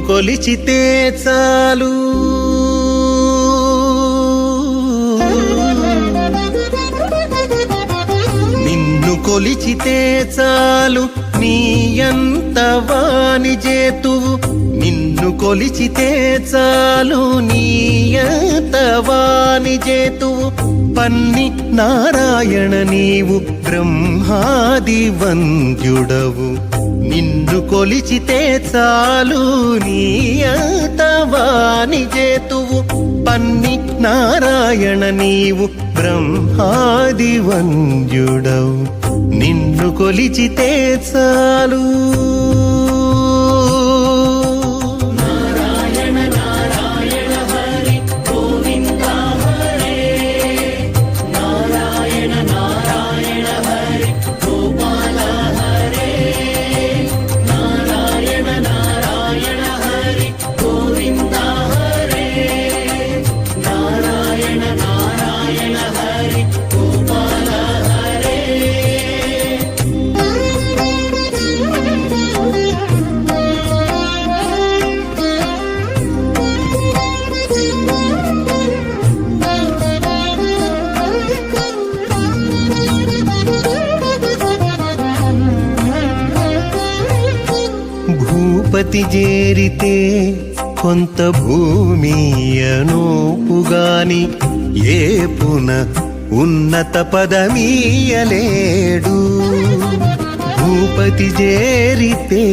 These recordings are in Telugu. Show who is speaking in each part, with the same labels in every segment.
Speaker 1: కొలిచితే చాలు. నిన్ను కొలిచితే చాలు. నీ ఎంత వాణి చేతువు నిన్ను కొలిచితే చాలు. నీ ఎంత వాణి చేతువు పన్ని నారాయణ నీవు బ్రహ్మాది వంద్యుడవు. నిన్ను కొలిచితే చాలు నీ అంతవాని చేతువు. పన్ని నారాయణ నీవు బ్రహ్మాది వంద్యుడవు నిన్ను కొలిచితే చాలు. భూపతి చేరితే కొంత భూమి అనూపుగాని ఏ పున ఉన్నత పదమీయలేడు. భూపతి చేరితే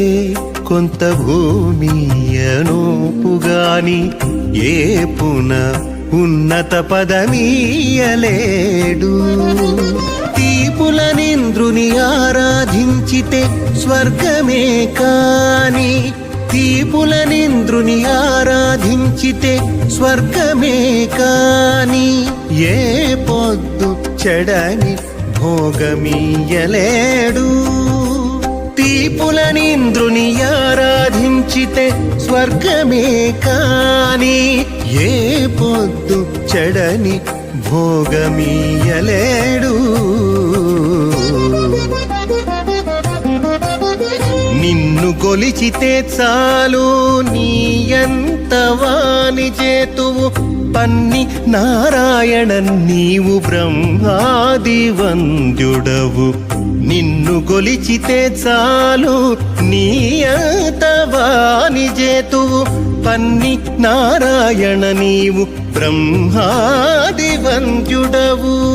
Speaker 1: కొంత భూమి అనూపుగాని ఏ పున ఉన్నత పదమీయలేడు. తీపులనింద్రుని ఆరాధించితే స్వర్గమే కాని తీపులనింద్రుని ఆరాధించితే స్వర్గమే కాని ఏ పొద్దు చెడని భోగమీయలేడు తీపులనింద్రుని ఆరాధించితే స్వర్గమే కాని ఏ పొద్దు చెడని భోగమీయలేడు నిన్ను కొలిచితే చాలు. నీ ఎంత వాణి చేతువు. పన్ని నారాయణ నీవు బ్రహ్మాది వంద్యుడవు. నిన్ను కొలిచితే చాలు. నీ ఎంత వాణి చేతువు. పన్ని నారాయణ నీవు బ్రహ్మాది వంద్యుడవు.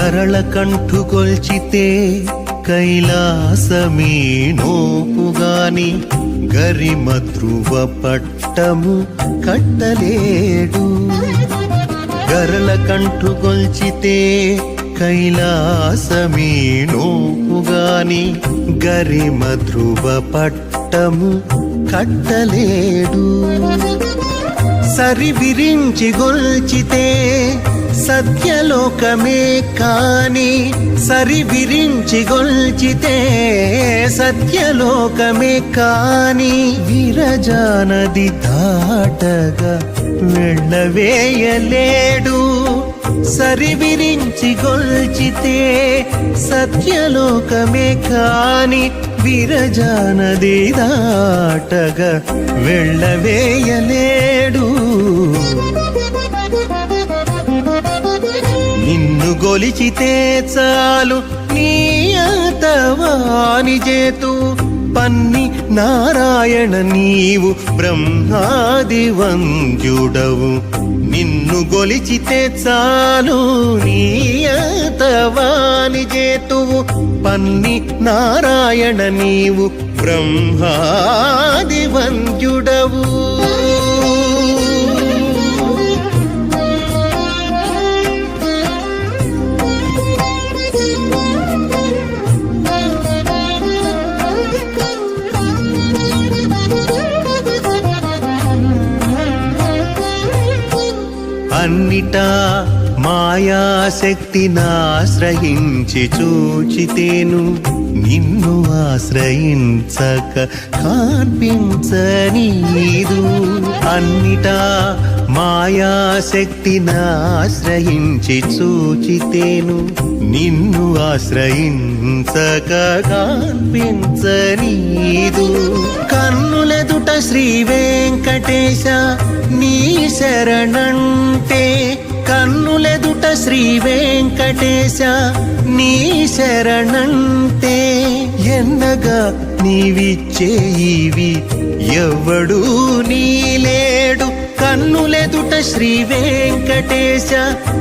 Speaker 1: గరళ కంఠుకొల్చితే కైలాసమీ నోపుగాని గరిమ ధ్రువ పట్టము కట్టలేడు. గరళ కంఠుకొల్చితే కైలాసమీ నోపుగాని గరిమ ధ్రువ పట్టము కట్టలేడు. సరి విరించి గొల్చితే సత్యలోకమే కాని సరి విరించి గొల్చితే సత్యలోకమే కాని విరజానది దాటగా వెళ్ళవేయలేడు. సరి విరించి గొల్చితే సత్యలోకమే కాని విరజానది దాటగా వెళ్ళవేయలేడు. నిన్ను గొలిచితే చాలు నీ అతవాని చేతు. పన్ని నారాయణ నీవు బ్రహ్మాది వంద్యుడవు. నిన్ను గొలిచితే చాలు నీ అతవాని చేతువు. పన్ని నారాయణ నీవు బ్రహ్మాది వంద్యుడవు. కన్నిటా మాయాశక్తి నాశ్రయించి చూచితేను నిన్ను ఆశ్రయించక కాన్పించనీదు అన్నిటా మాయాశక్తి నాశ్రయించి చూచితేను నిన్ను ఆశ్రయించక కాన్పించనీదు కన్నులెదుట శ్రీ వెంకటేశ నీ శరణంటే కన్నులెదుట శ్రీ వెంకటేశ నీ శరణంతే. ఎన్నగా నీవిచ్చే ఇవి ఎవడు నీలేడు. కన్నులెదుట శ్రీ వెంకటేశ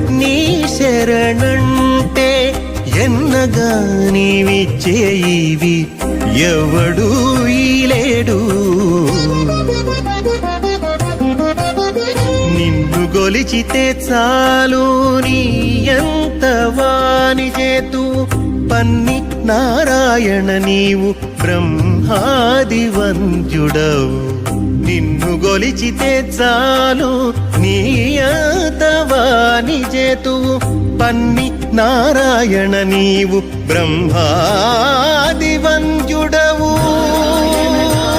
Speaker 1: నీ శరణంటే ఎన్నగా నీవిచ్చే నీవిచ్చేయివి ఎవడు ఈలేడు. నిన్ను గొలిచితే చాలు నీ ఎంత వాణి చేతు? పన్ని నారాయణ నీవు బ్రహ్మాది వంద్యుడవు నిన్ను గొలిచితే చాలు నీ ఎంత వాణి చేతు? పన్ని నారాయణ నీవు బ్రహ్మాది వంద్యుడవు